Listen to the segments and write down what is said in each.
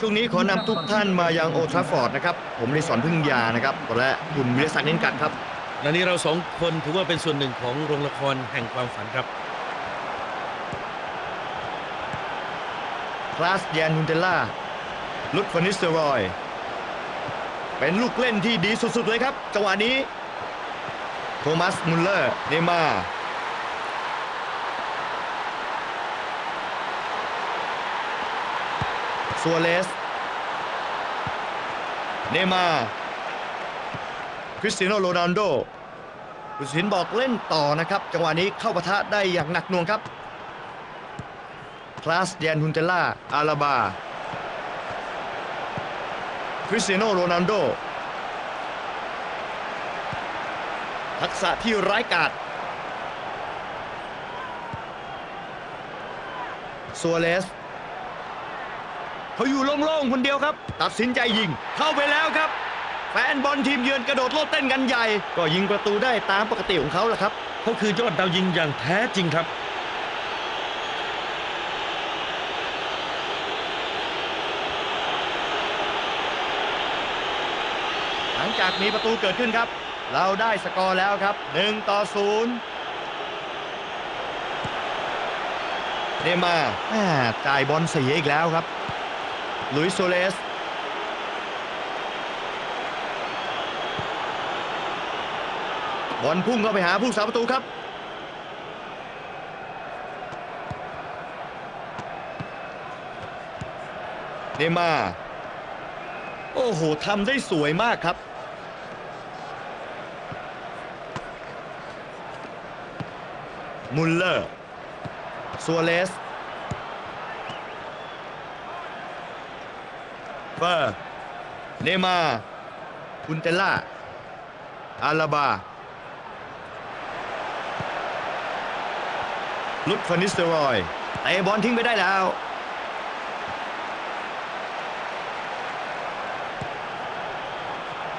ช่วงนี้ขอนำทุกท่านมายังโอทราฟอร์ดนะครับ ผมริสอนพึ่งยานะครับ และคุณวิรศักดิ์เน้นกัดครับ และนี้เราสองคนถือว่าเป็นส่วนหนึ่งของโรงละครแห่งความฝันครับ คลาสแยนฮุนเทลล่าลุดฟานิสเตอรอย เป็นลูกเล่นที่ดีสุดๆเลยครับ จังหวะนี้ โทมัสมุลเลอร์ เนย์มาร์ ซัวเลส เนมาคริสเตียโนโรนัลโดผู้ตัดสินบอกเล่นต่อนะครับ จังหวะนี้เข้าปะทะได้อย่างหนักหน่วงครับ คลาสเดียนฮุนเตล่า อาราบา คริสเตียโนโรนัลโด ทักษะที่ร้ายกาจซัวเลส เขาอยู่โล่งๆคนเดียวครับ ตัดสินใจยิง เข้าไปแล้วครับ แฟนบอลทีมเยือนกระโดดโลดเต้นกันใหญ่ ก็ยิงประตูได้ตามปกติของเขาแหละครับเขาคือยอดดาวยิงอย่างแท้จริงครับหลังจากมีประตูเกิดขึ้นครับ เราได้สกอร์แล้วครับ 1 ต่อ 0เนย์มาร์แม่จ่ายบอลเสียอีกแล้วครับ ลุยโซเลส บอลพุ่งเข้าไปหาผู้สาประตูครับ เนมา โอ้โหทำได้สวยมากครับมุลเลอร์ซัวเลส เฟอร์ เนมาคุนเตล่า อาลาบาลุดฟานิสเตอรอยเตะบอลทิ้งไปได้แล้ว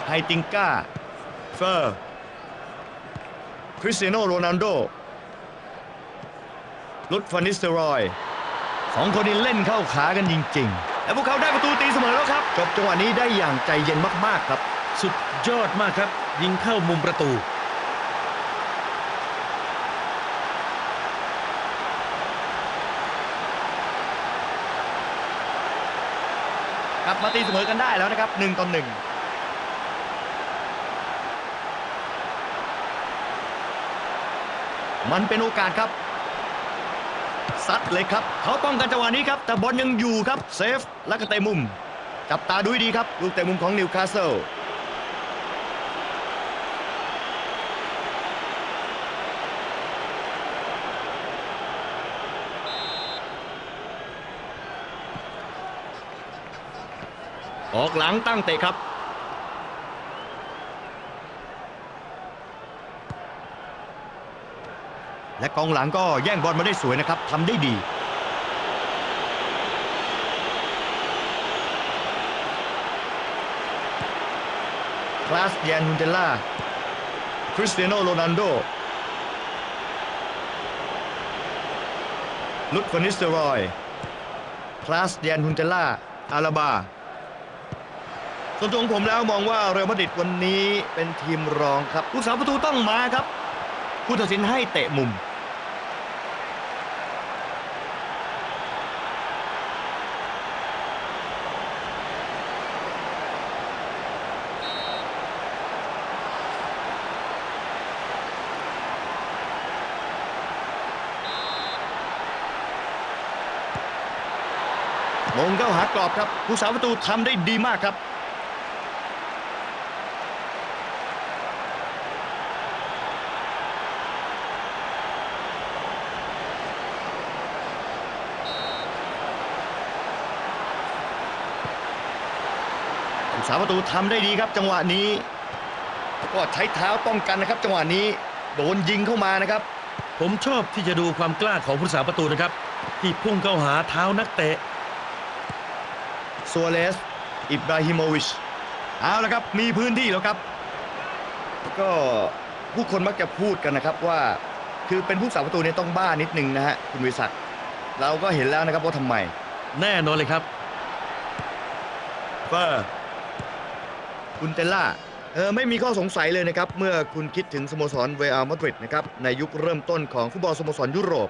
ไฮติงก้า เฟอร์ คริสเตียโนโรนัลโดลุดฟานิสเตอรอยสองคนนี้เล่นเข้าขากันจริง ๆ และพวกเขาได้ประตูตีเสมอแล้วครับ จบจังหวะนี้ได้อย่างใจเย็นมากๆครับ สุดยอดมากครับ ยิงเข้ามุมประตูกลับมาตีเสมอกันได้แล้วนะครับหนึ่งต่อหนึ่งมันเป็นโอกาสครับ ซัดเลยครับ เขาป้องกันจังหวะนี้ครับ แต่บอลยังอยู่ครับ เซฟ แล้วก็เตะมุม จับตาดูให้ดีครับ ลูกเตะมุมของนิวคาสเซิลออกหลังตั้งเตะครับ และกองหลังก็แย่งบอลมาได้สวยนะครับทำได้ดีคลาสเยนฮุนเทลล่าคริสเตียโนโรนัลโดลุดฟานิสเตอรอยคลาสเยนฮุนเทลล่าอาราบาส่วนตัวของผมแล้วมองว่าเรอัลมาดริดวันนี้เป็นทีมรองครับผู้สาประตูต้องมาครับผู้ตัดสินให้เตะมุม กรอบครับผู้สาประตูทำได้ดีมากครับผู้สาประตูทำได้ดีครับจังหวะนี้ ก็ใช้เท้าป้องกันนะครับ จังหวะนี้โดนยิงเข้ามานะครับ ผมชอบที่จะดูความกล้าของผู้สาประตูนะครับ ที่พุ่งเข้าหาเท้านักเตะ ซัวเลส อิบราฮิโมวิช เอาละครับ มีพื้นที่แล้วครับ ก็ผู้คนมักจะพูดกันนะครับว่า คือเป็นผู้สาประตูเนี่ยต้องบ้านิดนึงนะฮะ คุณวิศักดิ์เราก็เห็นแล้วนะครับว่าทำไม แน่นอนเลยครับเฟอร์อุนเตล่าเออไม่มีข้อสงสัยเลยนะครับ เมื่อคุณคิดถึงสโมสรเรอัลมาดริดนะครับ ในยุคเริ่มต้นของฟุตบอลสโมสรยุโรป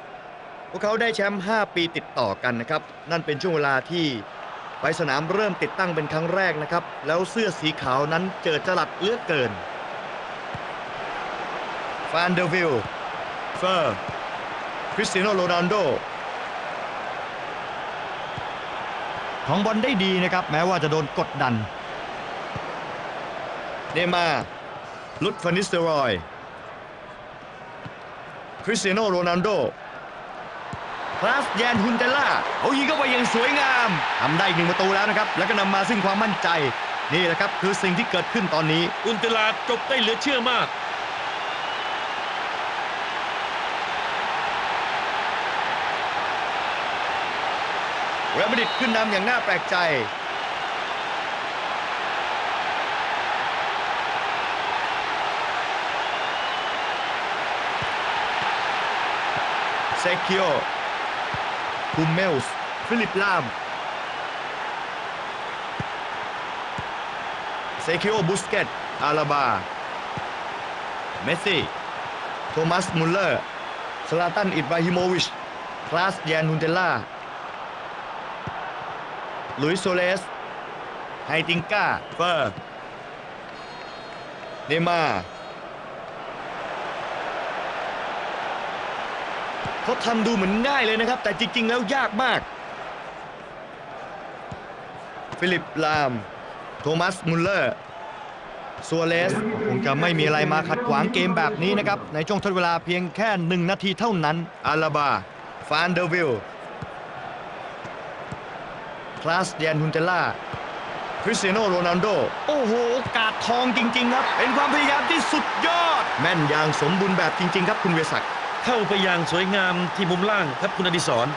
พวกเขาได้แชมป์5ปีติดต่อกันนะครับ นั่นเป็นช่วงเวลาที่ ไปสนามเริ่มติดตั้งเป็นครั้งแรกนะครับ แล้วเสื้อสีขาวนั้นเจิดจรัสเลือกเกินฟานเดอร์วิลเฟอร์คริสเตียโนโรนัลโดของบอลได้ดีนะครับ แม้ว่าจะโดนกดดันเนมาร์ลุดฟานิสเตอรอย คริสเตียโนโรนัลโด คลาสแยนฮุนเตล่าเขายิงเข้าไปอย่างสวยงามทำได้อีกหนึ่งประตูแล้วนะครับ แล้วก็นำมาซึ่งความมั่นใจ นี่แหละครับคือสิ่งที่เกิดขึ้นตอนนี้อุนเตลาจบได้เหลือเชื่อมากเรอัลมาดริดขึ้นนำอย่างน่าแปลกใจเซคิโอ คุมเมลส์ฟิลิปลามเซคิโอบุ เกตอาลาบาเมสซี่โทมัสมุลเลอร์สลาตันอิบราฮิโมวิชคลาสแยนฮุนเตล่าลุยส์โซเลสไฮติงก้าเฟอร์เนย์มาร์เขาทำดูเหมือนง่ายเลยนะครับ แต่จริง ๆ แล้วยากมาก ฟิลิปลาม โทมัสมุลเลอร์ซัวเลสคงจะไม่มีอะไรมาขัดขวางเกมแบบนี้นะครับ ในช่วงทดเวลาเพียงแค่หนึ่งนาทีเท่านั้น อาลาบา ฟานเดอร์วิลคลาสเดียนฮุนเตล่าคริสเตียโนโรนัลโด โอ้โหโอกาสทองจริง ๆ ครับ เป็นความพยายามที่สุดยอด แม่นอย่างสมบูรณ์แบบจริง ๆ ครับคุณเวยศักดิ์ เข้าไปอย่างสวยงามที่มุมล่างครับคุณอดิศร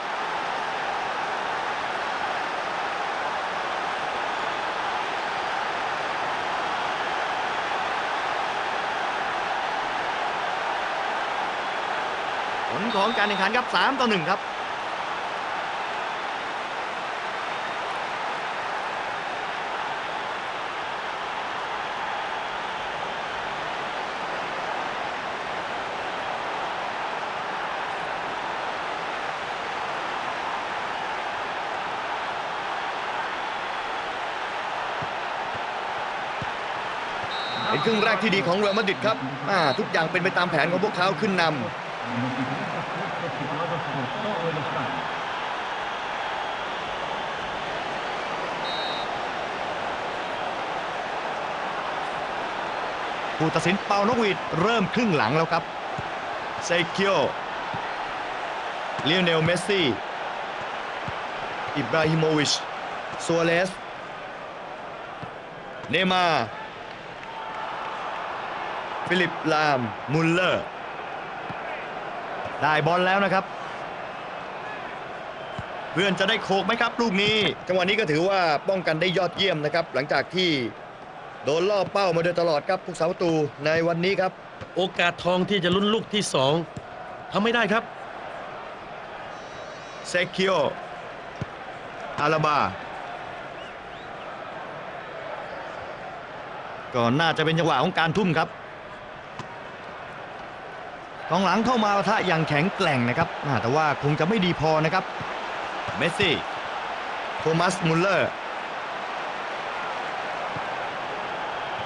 ผลของการแข่งขันครับ3ต่อ1ครับ ครึ่งแรกที่ดีของเรอัลมาดริดครับอ่าทุกอย่างเป็นไปตามแผนของพวกเขาขึ้นนำผู้ตัดสินเป่านกหวีดเริ่มครึ่งหลังแล้วครับเซคิโอเลโอเนลเมสซี่อิบราฮิโมวิชซัวเลสเนมา ฟิลิปลามมุลเลอร์ ได้บอลแล้วนะครับ เพื่อนจะได้โคกไหมครับ ลูกนี้จังหวะนี้ก็ถือว่าป้องกันได้ยอดเยี่ยมนะครับ หลังจากที่โดนล่อเป้ามาโดยตลอดครับผู้สาประตูในวันนี้ครับ โอกาสทองที่จะลุ้นลูกที่สองทำไม่ได้ครับเซคิโออาลาบาก็น่าจะเป็นจังหวะของการทุ่มครับ กองหลังเข้ามาปะทะอย่างแข็งแกร่งนะครับอ่าแต่ว่าคงจะไม่ดีพอนะครับเมสซี่โทมัสมุลเลอร์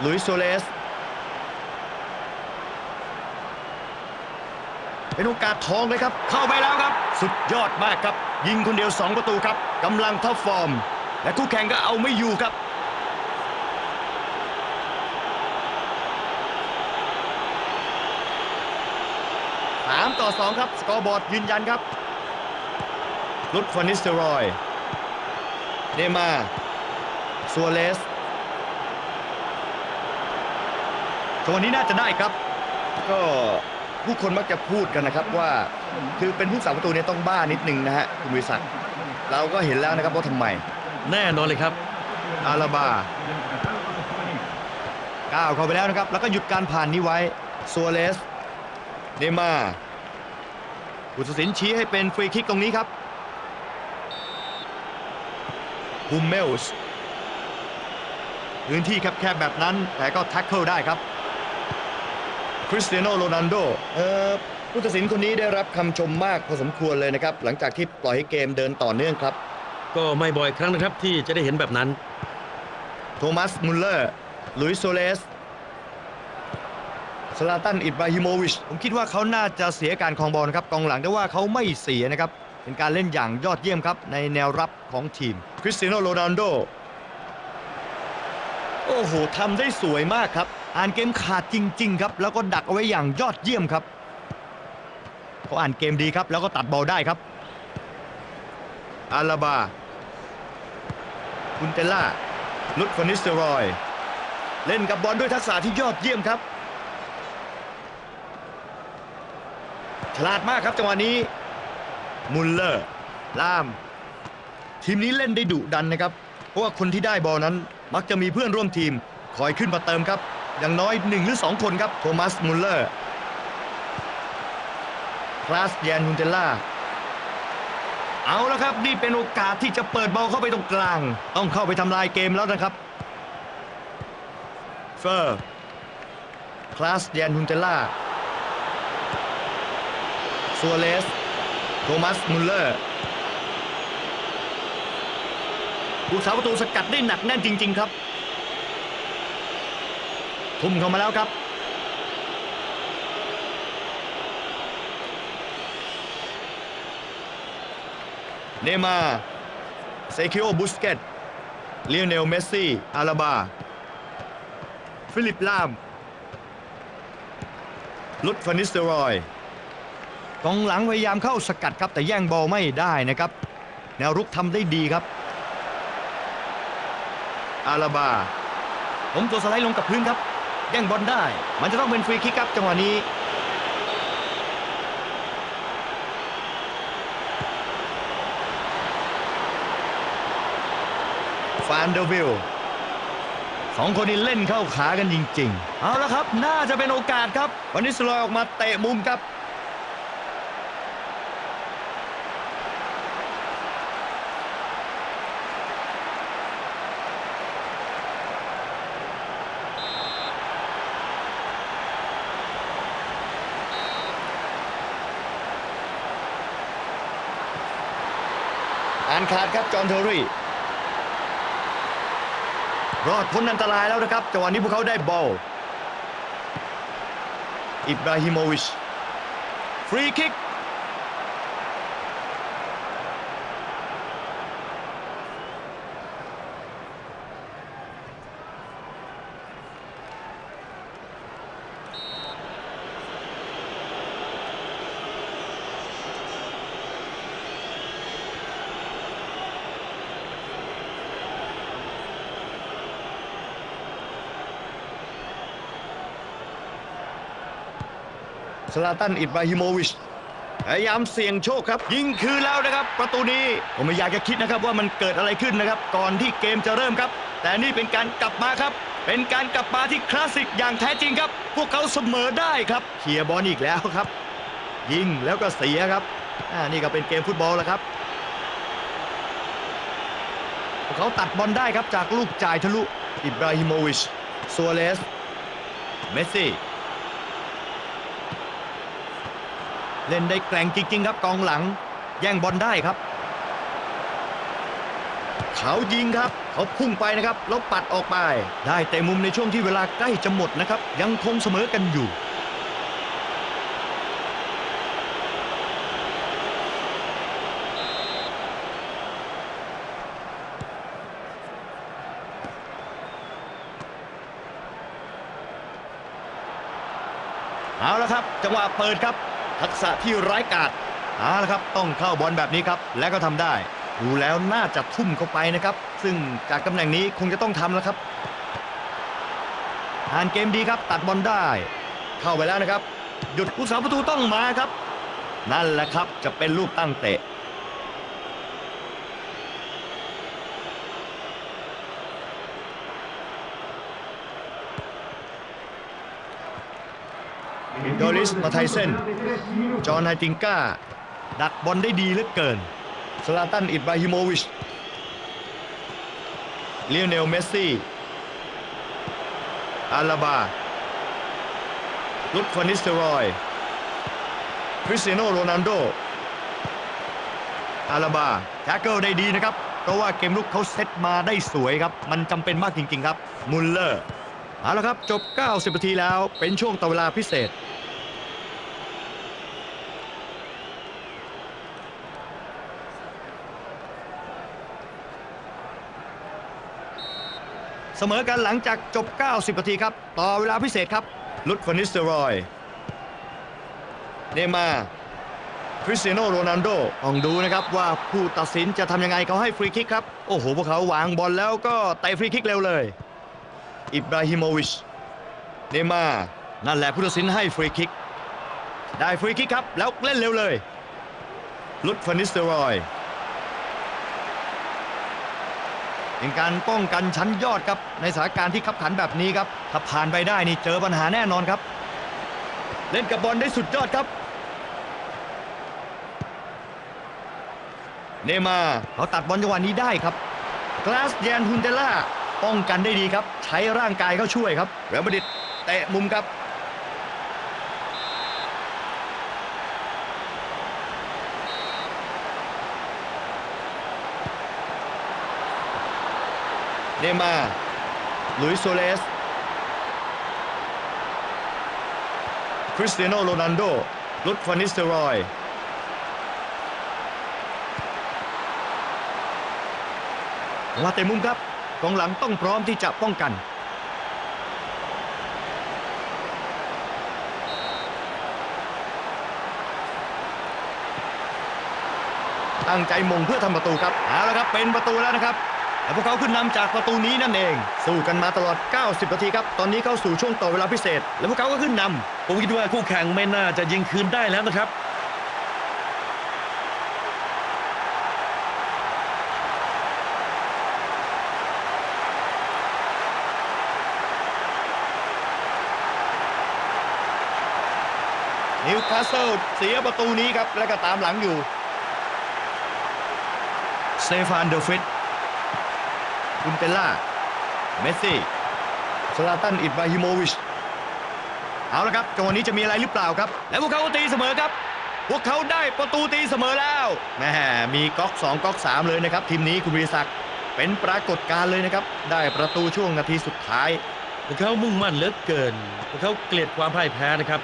ลุยส์โซเลสเป็นโอกาสทองเลยครับ เข้าไปแล้วครับ สุดยอดมากครับ ยิงคนเดียว 2 ประตูครับกำลังท็อปฟอร์ม และคู่แข่งก็เอาไม่อยู่ครับ 3 ต่อ 2 ครับ สกอร์บอร์ดยืนยันครับลุดฟานิสเตอรอยเนย์มาร์ซัวเลสตัวนี้น่าจะได้ครับ ก็ผู้คนมักจะพูดกันนะครับว่า คือเป็นผู้สาประตูเนี่ยต้องบ้านิดนึงนะฮะคุณวิศักดิ์เราก็เห็นแล้วนะครับว่าทำไม แน่นอนเลยครับ อาลาบาก้าวเข้าไปแล้วนะครับ แล้วก็หยุดการผ่านนี้ไว้ซัวเลส เนย์มาร์ผู้ตัดสินชี้ให้เป็นฟรีคิกตรงนี้ครับฮุมเมลส์พื้นที่แคบๆแบบนั้นแต่ก็แท็กเกิลได้ครับ คริสเตียโนโรนัลโดเอ่อผู้ตัดสินคนนี้ได้รับคำชมมากพอสมควรเลยนะครับ หลังจากที่ปล่อยให้เกมเดินต่อเนื่องครับ ก็ไม่บ่อยครั้งนะครับที่จะได้เห็นแบบนั้น โทมัสมุลเลอร์ลุยส์โซเลส สลาตันอิบราฮิโมวิชผมคิดว่าเขาน่าจะเสียการครองบอลนะครับกองหลังแต่ว่าเขาไม่เสียนะครับเป็นการเล่นอย่างยอดเยี่ยมครับในแนวรับของทีมคริสเตียโนโรนัลโดโอ้โหทำได้สวยมากครับ อ่านเกมขาดจริง ๆ ครับ แล้วก็ดักเอาไว้อย่างยอดเยี่ยมครับเขาอ่านเกมดีครับ แล้วก็ตัดบอลได้ครับอาลาบาคุนเตลล่าลุดฟานิสเตอรอย เล่นกับบอลด้วยทักษะที่ยอดเยี่ยมครับ ฉลาดมากครับจังหวะนี้มุลเลอร์ล่าม ทีมนี้เล่นได้ดุดันนะครับ เพราะว่าคนที่ได้บอลนั้น มักจะมีเพื่อนร่วมทีม คอยขึ้นมาเติมครับ อย่างน้อย 1 หรือ 2 คนครับโทมัสมุลเลอร์คลาสแยนฮุนเทล่าเอาแล้วครับ นี่เป็นโอกาสที่จะเปิดบอลเข้าไปตรงกลาง ต้องเข้าไปทำลายเกมแล้วนะครับเฟอร์คลาสแยนฮุนเทล่า ซัวเลส โทมัส มุลเลอร์ผู้สาประตูสกัดได้หนักแน่นจริง ๆ ครับ ทุ่มเข้ามาแล้วครับ เนมาเซคิโอ บุสเกตเลียเนล เมสซี่ อาราบา ฟิลิป ลาม ลุดฟานิสเตอรอย กองหลังพยายามเข้าสกัดครับแต่แย่งบอลไม่ได้นะครับ แนวรุกทำได้ดีครับ อาราบาผมตัวสไลด์ลงกับพื้นครับ แย่งบอลได้ มันจะต้องเป็นฟรีคิกครับจังหวะนี้ ฟานเดอร์วิลสองคนนี้เล่นเข้าขากันจริง ๆ เอาละครับ น่าจะเป็นโอกาสครับวันนี้สลอยออกมาเตะมุมครับ ขาดครับจอห์นเทอร์รี่รอดพ้นอันตรายแล้วนะครับจังหวะนี้พวกเขาได้บอลอิบราฮิโมวิชฟรีคิก สลาตันอิบราฮิโมวิชพยายามเสี่ยงโชคครับ ยิงคืนแล้วนะครับ ประตูนี้ผมไม่อยากจะคิดนะครับว่ามันเกิดอะไรขึ้นนะครับ ก่อนที่เกมจะเริ่มครับ แต่นี่เป็นการกลับมาครับ เป็นการกลับมาที่คลาสสิกอย่างแท้จริงครับ พวกเขาเสมอได้ครับเคลียบอลอีกแล้วครับ ยิงแล้วก็เสียครับอ่านี่ก็เป็นเกมฟุตบอลแล้วครับพวกเขาตัดบอลได้ครับจากลูกจ่ายทะลุอิบราฮิโมวิชซัวเลสเมสซี่ เล่นได้แกร่งจริง ๆ ครับกองหลัง แย่งบอลได้ครับ เขายิงครับ เขาพุ่งไปนะครับแล้วปัดออกไป ได้แต่มุมในช่วงที่เวลาใกล้จะหมดนะครับ ยังคงเสมอกันอยู่เอาละครับ จังหวะเปิดครับ ทักษะที่ร้ายกาจเอาละครับต้องเข้าบอลแบบนี้ครับ และก็ทำได้ ดูแล้วน่าจะทุ่มเข้าไปนะครับ ซึ่งจากตำแหน่งนี้คงจะต้องทำแล้วครับอ่านเกมดีครับ ตัดบอลได้ เข้าไปแล้วนะครับ หยุดผู้สาประตูต้องมาครับ นั่นแหละครับจะเป็นลูกตั้งเตะ โดริสมาไทเซนจอห์นไฮติงก้า ดักบอลได้ดีเหลือเกินสลาตันอิบราฮิโมวิชเลียเนลเมสซี่อาลาบาลุดฟานิสเตอรอย คริสเตียโนโรนัลโด อาลาบาแท็กเกิลได้ดีนะครับ เพราะว่าเกมลุกเขาเซตมาได้สวยครับ มันจำเป็นมากจริง ๆ ครับ มุลเลอร์ เอาละครับ จบ 90นาทีแล้ว เป็นช่วงต่อเวลาพิเศษ เสมอกันหลังจากจบ 90 นาทีครับ ต่อเวลาพิเศษครับ ลุดฟานิสเตอรอย เนย์มาร์คริสเตียโนโรนัลโดต้องดูนะครับว่าผู้ตัดสินจะทำยังไงเขาให้ฟรีคิกครับ โอ้โห พวกเขาวางบอลแล้วก็เตะฟรีคิกเร็วเลย อิบราฮิโมวิช เนย์มาร์นั่นแหละผู้ตัดสินให้ฟรีคิก ได้ฟรีคิกครับ แล้วเล่นเร็วเลย ลุดฟานิสเตอรอย เป็นการป้องกันชั้นยอดครับในสถานการณ์ที่ขับขันแบบนี้ครับถ้าผ่านไปได้นี่เจอปัญหาแน่นอนครับ เล่นกับบอลได้สุดยอดครับ เนมาเขาตัดบอลจังหวะนี้ได้ครับกลาสเยนฮุนเดล่าป้องกันได้ดีครับ ใช้ร่างกายเข้าช่วยครับเรอัลมาดริดเตะมุมครับ เนมาลุยส์โซเลส คริสเตียโนโรนัลโดลุดฟานิสเตอรอยมาเตมุมครับกองหลังต้องพร้อมที่จะป้องกันตั้งใจมงเพื่อทำประตูครับเอาละครับเป็นประตูแล้วนะครับ และพวกเขาขึ้นนำจากประตูนี้นั่นเอง สู้กันมาตลอด 90 นาทีครับ ตอนนี้เข้าสู่ช่วงต่อเวลาพิเศษ และพวกเขาก็ขึ้นนำผมคิดว่าคู่แข่งไม่น่าจะยิงคืนได้แล้วนะครับนิวคาสเซิลเสียประตูนี้ครับ แล้วก็ตามหลังอยู่สเตฟานเดอฟริด คุณเตลล่า เมสซี่สลาตันอิบราฮิโมวิช เอาละครับจังหวะนี้จะมีอะไรหรือเปล่าครับ แล้วพวกเขาก็ตีเสมอครับ พวกเขาได้ประตูตีเสมอแล้วแหม่มีก๊อก2ก๊อก3เลยนะครับ ทีมนี้คุณบริศักดิ์เป็นปรากฏการณ์เลยนะครับ ได้ประตูช่วงนาทีสุดท้าย พวกเขามุ่งมั่นเหลือเกิน พวกเขาเกลียดความพ่ายแพ้นะครับ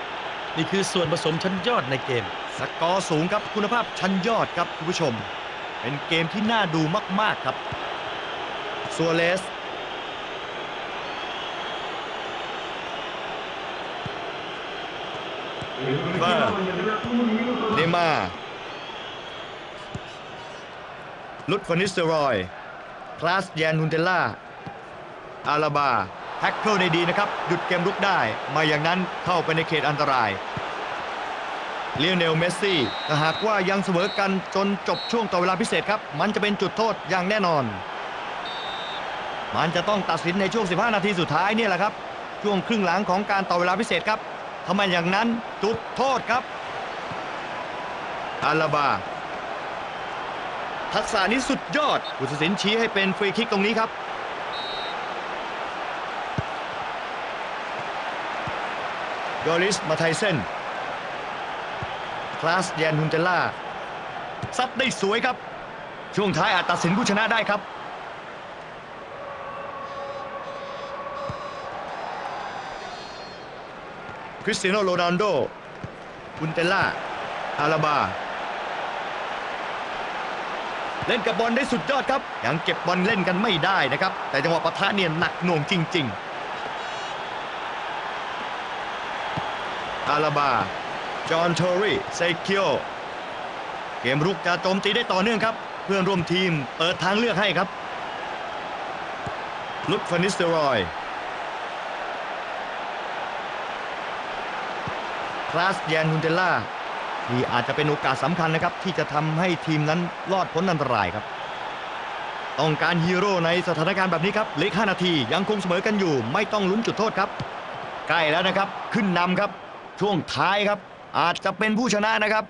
นี่คือส่วนผสมชั้นยอดในเกม สกอร์สูงครับคุณภาพชั้นยอดครับคุณผู้ชม เป็นเกมที่น่าดูมาก ๆ ครับ ซัวเลสเบอร์เนย์มาร์ลุดฟานิสเตอรอย คลาสแยนฮุนเตลล่า อาลาบา แท็กเกิลได้ดีนะครับ หยุดเกมลุกได้ไมาอย่างนั้นเข้าไปในเขตอันตราย เลียเนลเมสซี่ถ้าหากว่ายังเสมอกันจนจบช่วงต่อเวลาพิเศษครับ มันจะเป็นจุดโทษอย่างแน่นอน มันจะต้องตัดสินในช่วง 15 นาทีสุดท้ายเนี่ยแหละครับ ช่วงครึ่งหลังของการต่อเวลาพิเศษครับทำไมอย่างนั้นจุดโทษครับอาลาบา ทักษะนี้สุดยอดผู้ตัดสินชี้ให้เป็นฟรีคิกตรงนี้ครับ ยอริส มาไทเซน คลาสแยนฮุนเตลล่าซัดได้สวยครับ ช่วงท้ายอาจตัดสินผู้ชนะได้ครับ คริสเตียโนโรนัลโดฮุนเตลล่าอาลาบา เล่นกับบอลได้สุดยอดครับ ยังเก็บบอลเล่นกันไม่ได้นะครับ แต่จังหวะปะทะเนี่ยหนักหน่วงจริง ๆ อาลาบา จอห์นทอรีเซคิโอเกมรุกจะโจมตีได้ต่อเนื่องครับ เพื่อนร่วมทีมเปิดทางเลือกให้ครับลุดฟานิสเตอรอย ลาสแยนฮุนเตล่านี่อาจจะเป็นโอกาสสำคัญนะครับ ที่จะทำให้ทีมนั้นรอดพ้นอันตรายครับ ต้องการฮีโร่ในสถานการณ์แบบนี้ครับเหลือ5นาทียังคงเสมอกันอยู่ ไม่ต้องลุ้นจุดโทษครับ ใกล้แล้วนะครับ ขึ้นนำครับ ช่วงท้ายครับ อาจจะเป็นผู้ชนะนะครับ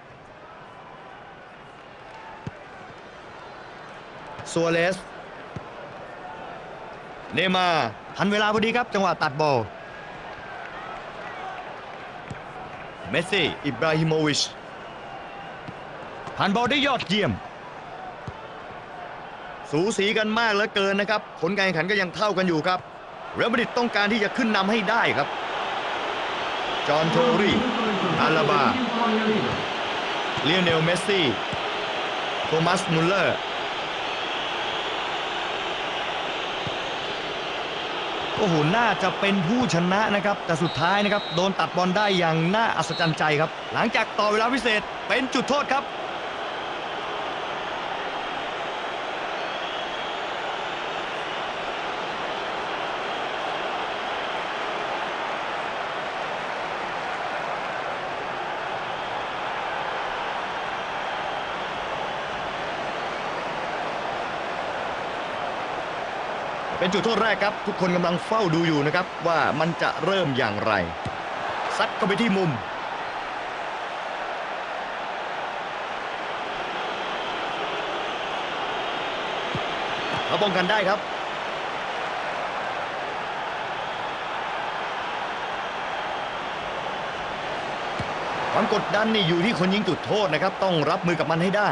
ซัวเลส เนมาทันเวลาพอดีครับ จังหวะตัดบอล เมสซี่ อิบราฮิโมวิชผ่านบอลได้ยอดเยี่ยม สูสีกันมากเหลือเกินนะครับ ผลการแข่งขันก็ยังเท่ากันอยู่ครับเรอัลมาดริดต้องการที่จะขึ้นนำให้ได้ครับ จอห์นโทรีอาลาบาเลียเนลเมสซี่ โทมัสมุลเลอร์ โอ้โหน่าจะเป็นผู้ชนะนะครับ แต่สุดท้ายนะครับ โดนตัดบอลได้อย่างน่าอัศจรรย์ใจครับ หลังจากต่อเวลาพิเศษเป็นจุดโทษครับ เป็นจุดโทษแรกครับ ทุกคนกำลังเฝ้าดูอยู่นะครับ ว่ามันจะเริ่มอย่างไรซัดเข้าไปที่มุม เขาป้องกันได้ครับ ความกดดันนี่อยู่ที่คนยิงจุดโทษนะครับ ต้องรับมือกับมันให้ได้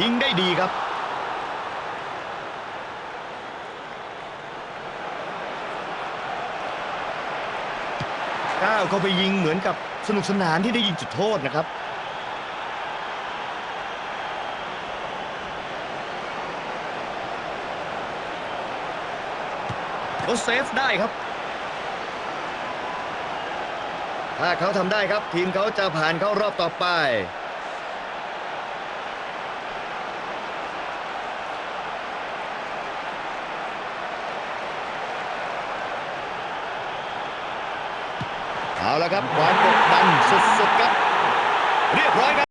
ยิงได้ดีครับ ก้าวเข้าไปยิงเหมือนกับสนุกสนานที่ได้ยิงจุดโทษนะครับเขาเซฟได้ครับ ถ้าเขาทำได้ครับ ทีมเขาจะผ่านเข้ารอบต่อไป ละครับความกดดันสุดๆครับ เรียบร้อยครับ